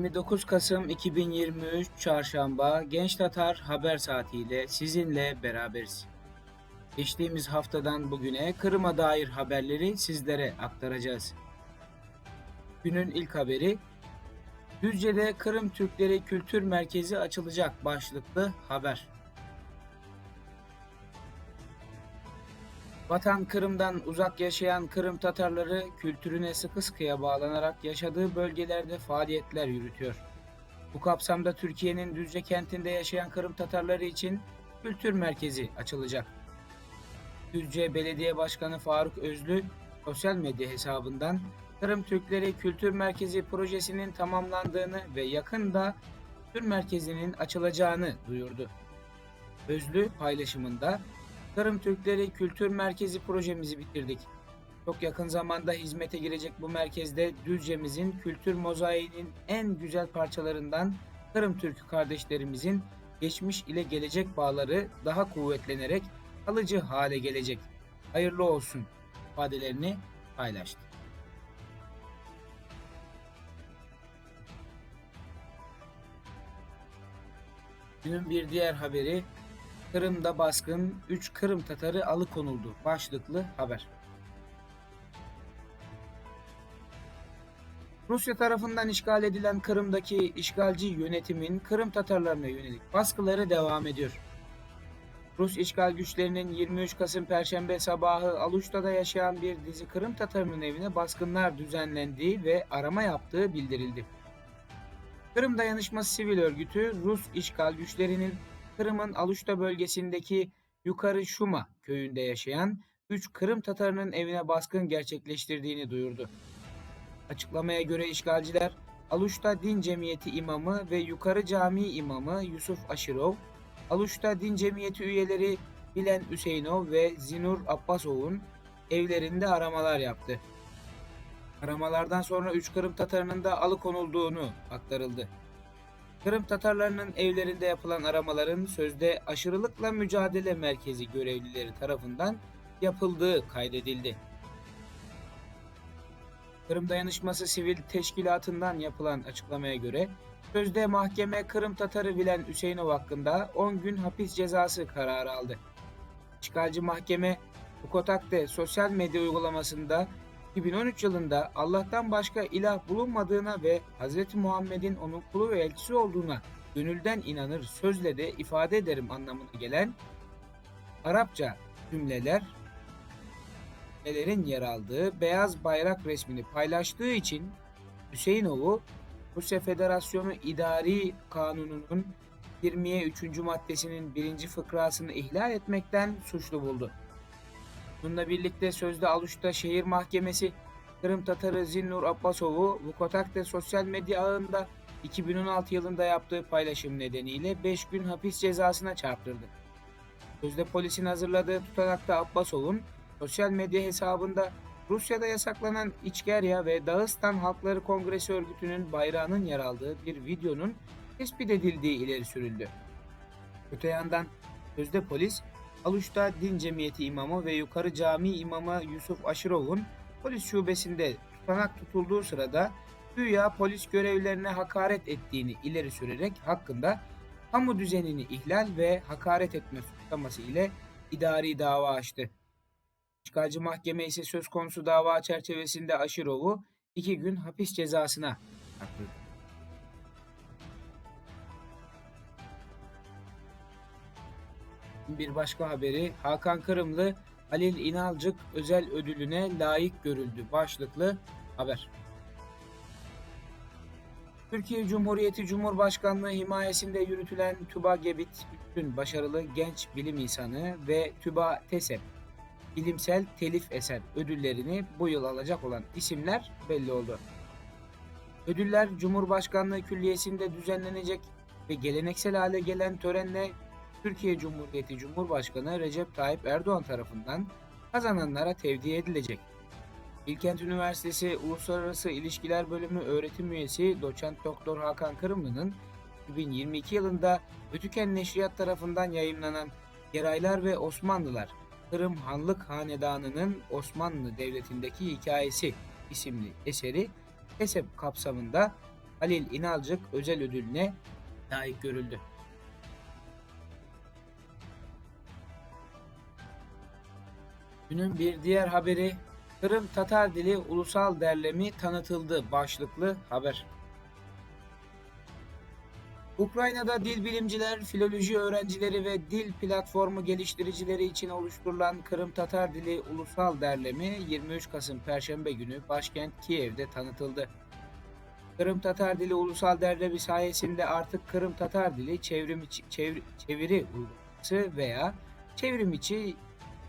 29 Kasım 2023 Çarşamba Genç Tatar Haber Saati ile sizinle beraberiz. Geçtiğimiz haftadan bugüne Kırım'a dair haberleri sizlere aktaracağız. Günün ilk haberi Düzce'de Kırım Türkleri Kültür Merkezi açılacak başlıklı haber. Vatan Kırım'dan uzak yaşayan Kırım Tatarları kültürüne sıkı sıkıya bağlanarak yaşadığı bölgelerde faaliyetler yürütüyor. Bu kapsamda Türkiye'nin Düzce kentinde yaşayan Kırım Tatarları için kültür merkezi açılacak. Düzce Belediye Başkanı Faruk Özlü sosyal medya hesabından Kırım Türkleri Kültür Merkezi projesinin tamamlandığını ve yakında kültür merkezinin açılacağını duyurdu. Özlü paylaşımında Kırım Türkleri Kültür Merkezi projemizi bitirdik. Çok yakın zamanda hizmete girecek bu merkezde Düzce'mizin kültür mozaiğinin en güzel parçalarından Kırım Türkü kardeşlerimizin geçmiş ile gelecek bağları daha kuvvetlenerek kalıcı hale gelecek. Hayırlı olsun ifadelerini paylaştı. Günün bir diğer haberi Kırım'da baskın 3 Kırım Tatarı alıkonuldu başlıklı haber. Rusya tarafından işgal edilen Kırım'daki işgalci yönetimin Kırım Tatarlarına yönelik baskıları devam ediyor. Rus işgal güçlerinin 23 Kasım Perşembe sabahı Aluşta'da yaşayan bir dizi Kırım Tatarının evine baskınlar düzenlendiği ve arama yaptığı bildirildi. Kırım Dayanışması Sivil Örgütü Rus işgal güçlerinin Kırım'ın Aluşta bölgesindeki Yukarı Şuma köyünde yaşayan 3 Kırım Tatarının evine baskın gerçekleştirdiğini duyurdu. Açıklamaya göre işgalciler Aluşta Din Cemiyeti imamı ve Yukarı Camii imamı Yusuf Aşirov, Aluşta Din Cemiyeti üyeleri Bilen Hüseyinov ve Zinur Abbasov'un evlerinde aramalar yaptı. Aramalardan sonra 3 Kırım Tatarının da alıkonulduğunu aktarıldı. Kırım Tatarlarının evlerinde yapılan aramaların sözde aşırılıkla mücadele merkezi görevlileri tarafından yapıldığı kaydedildi. Kırım Dayanışması Sivil Teşkilatı'ndan yapılan açıklamaya göre sözde mahkeme Kırım Tatarı Bilen Hüseyinov hakkında 10 gün hapis cezası kararı aldı. İşgalci mahkeme Bukotak'te sosyal medya uygulamasında 2013 yılında Allah'tan başka ilah bulunmadığına ve Hz. Muhammed'in onun kulu ve elçisi olduğuna gönülden inanır sözle de ifade ederim anlamına gelen Arapça cümleler cümlelerin yer aldığı beyaz bayrak resmini paylaştığı için Hüseyinov'u Rusya Federasyonu İdari Kanunu'nun 20'ye 3. maddesinin 1. fıkrasını ihlal etmekten suçlu buldu. Bununla birlikte sözde Aluş'ta şehir mahkemesi Kırım Tatarı Zinnur Abbasov'u Vukotak'ta sosyal medya ağında 2016 yılında yaptığı paylaşım nedeniyle 5 gün hapis cezasına çarptırdı. Sözde polisin hazırladığı tutanakta Abbasov'un sosyal medya hesabında Rusya'da yasaklanan İçkerya ve Dağıstan Halkları Kongresi örgütünün bayrağının yer aldığı bir videonun tespit edildiği ileri sürüldü. Öte yandan sözde polis Aluş'ta Din Cemiyeti imamı ve Yukarı Cami imamı Yusuf Aşırov'un polis şubesinde tutanak tutulduğu sırada güya polis görevlilerine hakaret ettiğini ileri sürerek hakkında kamu düzenini ihlal ve hakaret etme suçlaması ile idari dava açtı. İşgalci mahkeme ise söz konusu dava çerçevesinde Aşırov'u iki gün hapis cezasına çarptırdı. Bir başka haberi Hakan Kırımlı Halil İnalcık özel ödülüne layık görüldü başlıklı haber. Türkiye Cumhuriyeti Cumhurbaşkanlığı himayesinde yürütülen TÜBA Gebit bütün başarılı genç bilim insanı ve TÜBA TESEP bilimsel telif eser ödüllerini bu yıl alacak olan isimler belli oldu. Ödüller Cumhurbaşkanlığı Külliyesi'nde düzenlenecek ve geleneksel hale gelen törenle Türkiye Cumhuriyeti Cumhurbaşkanı Recep Tayyip Erdoğan tarafından kazananlara tevdi edilecek. Bilkent Üniversitesi Uluslararası İlişkiler Bölümü öğretim üyesi doçent doktor Hakan Kırımlı'nın 2022 yılında Ötüken Neşriyat tarafından yayımlanan Geraylar ve Osmanlılar Kırım Hanlık Hanedanı'nın Osmanlı Devleti'ndeki hikayesi isimli eseri TESEP kapsamında Halil İnalcık özel ödülüne layık görüldü. Günün bir diğer haberi Kırım Tatar Dili Ulusal Derlemi tanıtıldı başlıklı haber. Ukrayna'da dil bilimciler, filoloji öğrencileri ve dil platformu geliştiricileri için oluşturulan Kırım Tatar Dili Ulusal Derlemi 23 Kasım Perşembe günü başkent Kiev'de tanıtıldı. Kırım Tatar Dili Ulusal Derlemi sayesinde artık Kırım Tatar Dili çevrim çevir- çeviri uygulaması veya çevrim içi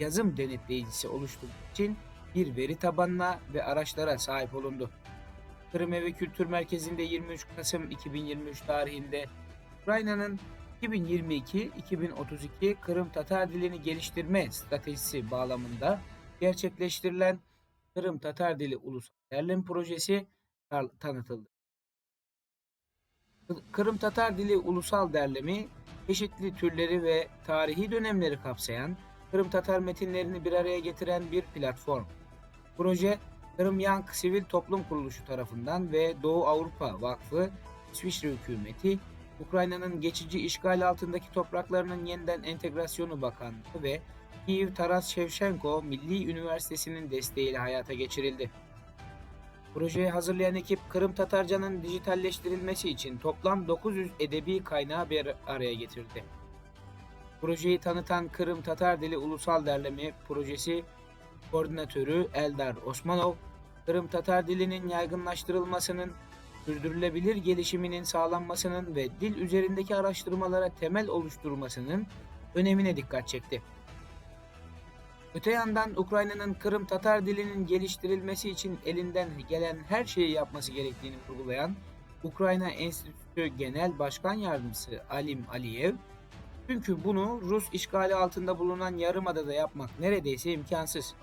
yazım denetleyicisi oluşturmak için bir veri tabanına ve araçlara sahip olundu. Kırım Evi Kültür Merkezi'nde 23 Kasım 2023 tarihinde Ukrayna'nın 2022-2032 Kırım Tatar dilini geliştirme stratejisi bağlamında gerçekleştirilen Kırım Tatar Dili Ulusal Derlem Projesi tanıtıldı. Kı- Kırım Tatar Dili Ulusal Derlemi çeşitli türleri ve tarihi dönemleri kapsayan Kırım Tatar metinlerini bir araya getiren bir platform. Proje Kırım Yank Sivil Toplum Kuruluşu tarafından ve Doğu Avrupa Vakfı, İsviçre hükümeti, Ukrayna'nın geçici işgal altındaki topraklarının yeniden entegrasyonu bakanlığı ve Kiev Taras Shevchenko Milli Üniversitesi'nin desteğiyle hayata geçirildi. Projeyi hazırlayan ekip Kırım Tatarcanın dijitalleştirilmesi için toplam 900 edebi kaynağı bir araya getirdi. Projeyi tanıtan Kırım Tatar Dili Ulusal Derleme Projesi Koordinatörü Eldar Osmanov, Kırım Tatar dilinin yaygınlaştırılmasının, sürdürülebilir gelişiminin sağlanmasının ve dil üzerindeki araştırmalara temel oluşturmasının önemine dikkat çekti. Öte yandan Ukrayna'nın Kırım Tatar dilinin geliştirilmesi için elinden gelen her şeyi yapması gerektiğini vurgulayan Ukrayna Enstitüsü Genel Başkan Yardımcısı Alim Aliyev, çünkü bunu Rus işgali altında bulunan Yarımada'da yapmak neredeyse imkansız.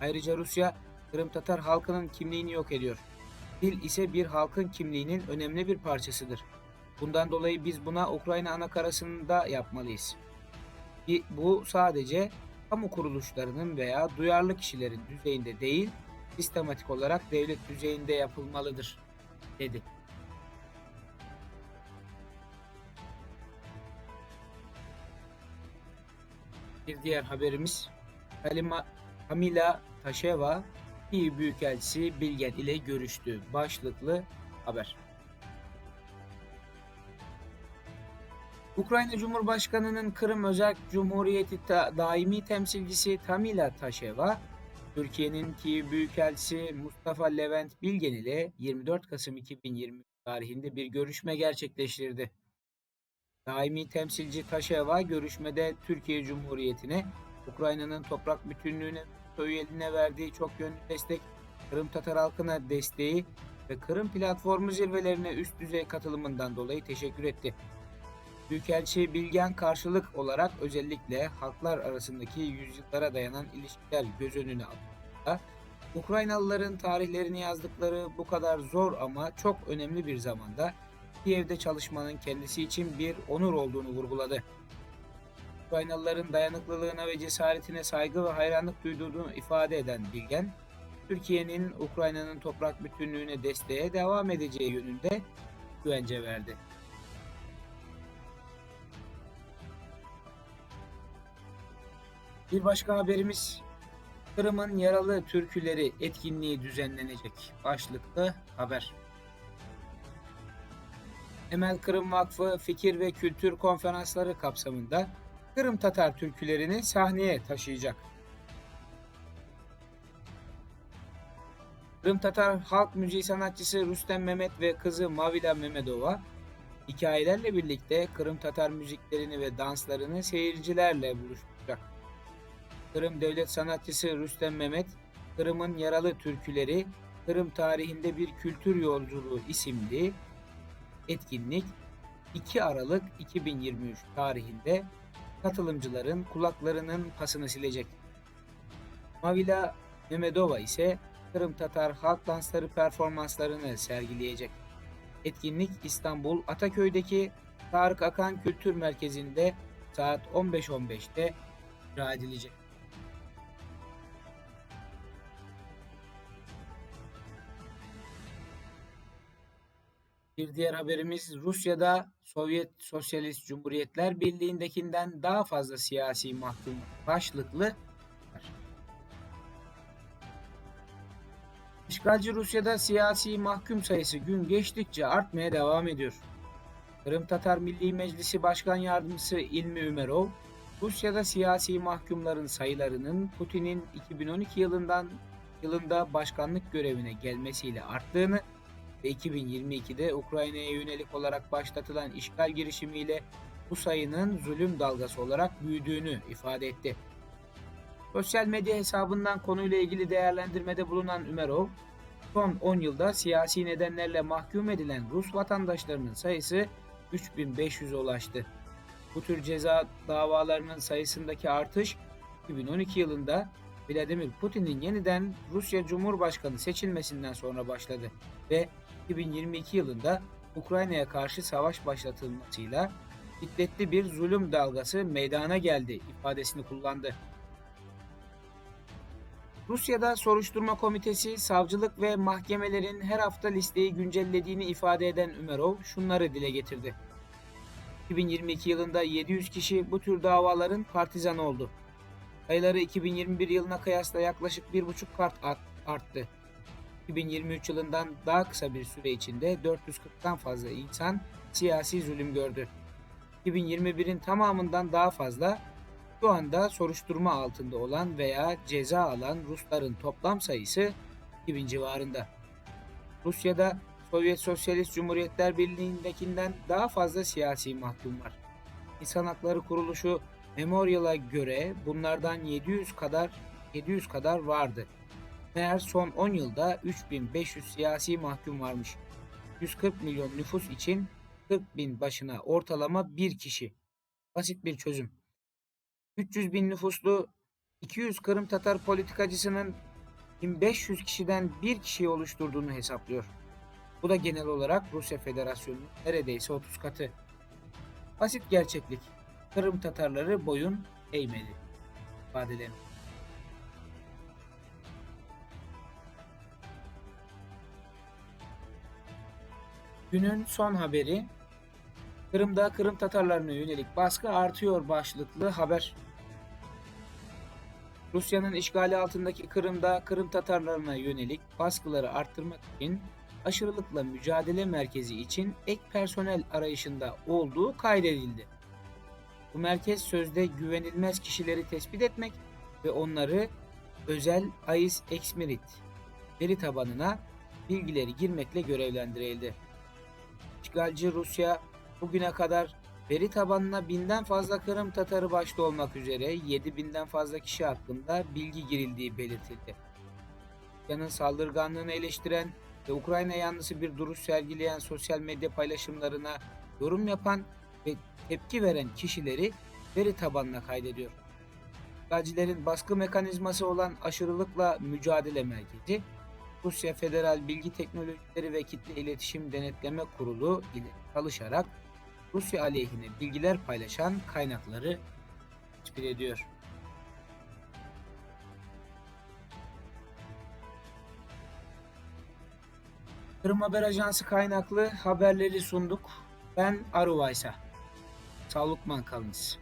Ayrıca Rusya, Kırım Tatar halkının kimliğini yok ediyor. Dil ise bir halkın kimliğinin önemli bir parçasıdır. Bundan dolayı biz buna Ukrayna anakarasında yapmalıyız. Bu sadece kamu kuruluşlarının veya duyarlı kişilerin düzeyinde değil, sistematik olarak devlet düzeyinde yapılmalıdır, dedi. Bir diğer haberimiz Kalima, Kamila Taşeva İyi Büyükelçisi Bilgen ile görüştü. Başlıklı haber. Ukrayna Cumhurbaşkanı'nın Kırım Özerk Cumhuriyeti ta- daimi temsilcisi Tamila Taşeva, Türkiye'nin Kiev Büyükelçisi Mustafa Levent Bilgen ile 24 Kasım 2020 tarihinde bir görüşme gerçekleştirdi. Daimi temsilci Taşeva görüşmede Türkiye Cumhuriyeti'ne Ukrayna'nın toprak bütünlüğüne ve üyeliğine verdiği çok yönlü destek, Kırım Tatar halkına desteği ve Kırım platformu zirvelerine üst düzey katılımından dolayı teşekkür etti. Büyükelçi Bilgen karşılık olarak özellikle halklar arasındaki yüzyıllara dayanan ilişkiler göz önüne aldığında Ukraynalıların tarihlerini yazdıkları bu kadar zor ama çok önemli bir zamanda Kiev'de çalışmanın kendisi için bir onur olduğunu vurguladı. Ukraynalıların dayanıklılığına ve cesaretine saygı ve hayranlık duyduğunu ifade eden Bilgen, Türkiye'nin Ukrayna'nın toprak bütünlüğüne desteğe devam edeceği yönünde güvence verdi. Bir başka haberimiz Kırım'ın yaralı türküleri etkinliği düzenlenecek. Başlıklı haber. Emel Kırım Vakfı Fikir ve Kültür Konferansları kapsamında Kırım Tatar türkülerini sahneye taşıyacak. Kırım Tatar halk müziği sanatçısı Rüstem Mehmet ve kızı Mavila Mehmedova hikayelerle birlikte Kırım Tatar müziklerini ve danslarını seyircilerle buluşturacak. Kırım devlet sanatçısı Rüstem Mehmet, Kırım'ın yaralı türküleri, Kırım tarihinde bir kültür yolculuğu isimli etkinlik 2 Aralık 2023 tarihinde katılımcıların kulaklarının pasını silecek. Mavila Mehmedova ise Kırım Tatar halk dansları performanslarını sergileyecek. Etkinlik İstanbul Ataköy'deki Tarık Akan Kültür Merkezi'nde saat 15.15'te icra edilecek. Bir diğer haberimiz Rusya'da Sovyet Sosyalist Cumhuriyetler Birliği'ndekinden daha fazla siyasi mahkum başlıklı İşgalci Rusya'da siyasi mahkum sayısı gün geçtikçe artmaya devam ediyor. Kırım Tatar Milli Meclisi Başkan Yardımcısı İlmi Ümerov, Rusya'da siyasi mahkumların sayılarının Putin'in 2012 yılından yılında başkanlık görevine gelmesiyle arttığını ve 2022'de Ukrayna'ya yönelik olarak başlatılan işgal girişimiyle bu sayının zulüm dalgası olarak büyüdüğünü ifade etti. Sosyal medya hesabından konuyla ilgili değerlendirmede bulunan Ümerov, son 10 yılda siyasi nedenlerle mahkum edilen Rus vatandaşlarının sayısı 3500'e ulaştı. Bu tür ceza davalarının sayısındaki artış 2012 yılında Vladimir Putin'in yeniden Rusya Cumhurbaşkanı seçilmesinden sonra başladı ve 2022 yılında Ukrayna'ya karşı savaş başlatılmasıyla şiddetli bir zulüm dalgası meydana geldi ifadesini kullandı. Rusya'da soruşturma komitesi, savcılık ve mahkemelerin her hafta listeyi güncellediğini ifade eden Ümerov şunları dile getirdi. 2022 yılında 700 kişi bu tür davaların partizanı oldu. Sayıları 2021 yılına kıyasla yaklaşık 1,5 kat arttı. 2023 yılından daha kısa bir süre içinde 440'tan fazla insan siyasi zulüm gördü. 2021'in tamamından daha fazla şu anda soruşturma altında olan veya ceza alan Rusların toplam sayısı 2000 civarında. Rusya'da Sovyet Sosyalist Cumhuriyetler Birliği'ndekinden daha fazla siyasi mahkum var. İnsan Hakları Kuruluşu Memorial'a göre bunlardan 700 kadar 700 kadar vardı. Meğer son 10 yılda 3500 siyasi mahkum varmış. 140 milyon nüfus için 40 bin başına ortalama bir kişi. Basit bir çözüm. 300 bin nüfuslu 200 Kırım Tatar politikacısının 1500 kişiden bir kişiyi oluşturduğunu hesaplıyor. Bu da genel olarak Rusya Federasyonu'nun neredeyse 30 katı. Basit gerçeklik. Kırım Tatarları boyun eğmeli. ifadelerini. Günün son haberi Kırım'da Kırım Tatarlarına yönelik baskı artıyor başlıklı haber. Rusya'nın işgali altındaki Kırım'da Kırım Tatarlarına yönelik baskıları arttırmak için aşırılıkla mücadele merkezi için ek personel arayışında olduğu kaydedildi. Bu merkez sözde güvenilmez kişileri tespit etmek ve onları özel AIS Exmerit veri tabanına bilgileri girmekle görevlendirildi. İşgalci Rusya bugüne kadar veri tabanına binden fazla Kırım Tatarı başta olmak üzere 7000'den fazla kişi hakkında bilgi girildiği belirtildi. Rusya'nın saldırganlığını eleştiren ve Ukrayna yanlısı bir duruş sergileyen sosyal medya paylaşımlarına yorum yapan ve tepki veren kişileri veri tabanına kaydediyor. Gacilerin baskı mekanizması olan aşırılıkla mücadele merkezi, Rusya Federal Bilgi Teknolojileri ve Kitle İletişim Denetleme Kurulu ile çalışarak Rusya aleyhine bilgiler paylaşan kaynakları tespit ediyor. Kırım Haber Ajansı kaynaklı haberleri sunduk. Ben Aruvaysa. Sağlıkman kalınız.